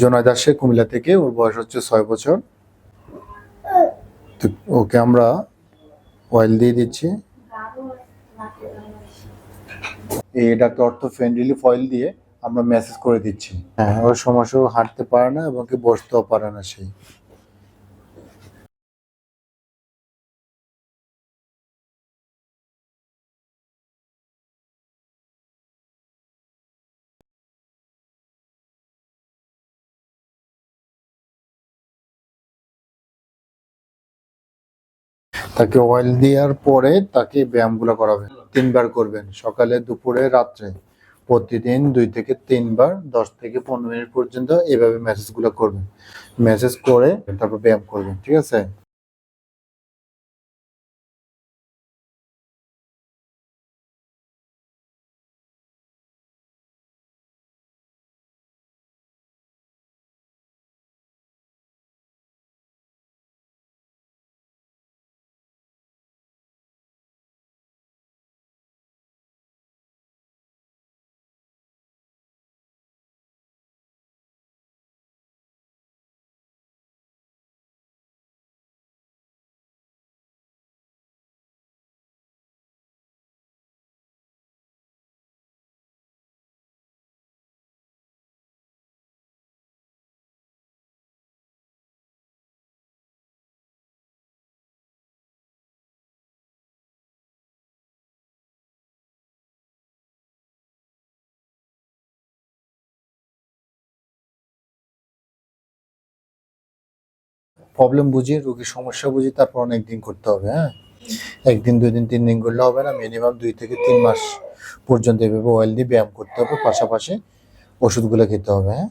জোনায়দ দাসে কুমিল্লা থেকে, ওর বয়স হচ্ছে ছয় বছর। তো ওকে আমরা অয়েল দিয়ে দিচ্ছি। এই ডাক্তার অর্থ ফেন রিলিফ অয়েল দিয়ে আমরা মেসেজ করে দিচ্ছি। হ্যাঁ ওর সমস্যা হাঁটতে পারে না এবং কি বসতেও পারে না সেই তাকে অয়েল দেওয়ার পরে তাকে ব্যায়ামগুলো করাবেন তিনবার করবেন, সকালে, দুপুরে, রাত্রে। প্রতিদিন দুই থেকে তিনবার, দশ থেকে পনেরো মিনিট পর্যন্ত এভাবে মেসেজগুলো করবেন। মেসেজ করে তারপর ব্যায়াম করবেন, ঠিক আছে? প্রবলেম বুঝিয়ে, রোগীর সমস্যা বুঝে তারপর অনেক দিন করতে হবে হ্যাঁ? একদিন দুই দিন তিন দিন করলে হবে না। মিনিমাম দুই থেকে তিন মাস পর্যন্ত এভাবে অয়েল দিয়ে ব্যায়াম করতে হবে। পাশাপাশি ওষুধগুলো খেতে হবে হ্যাঁ?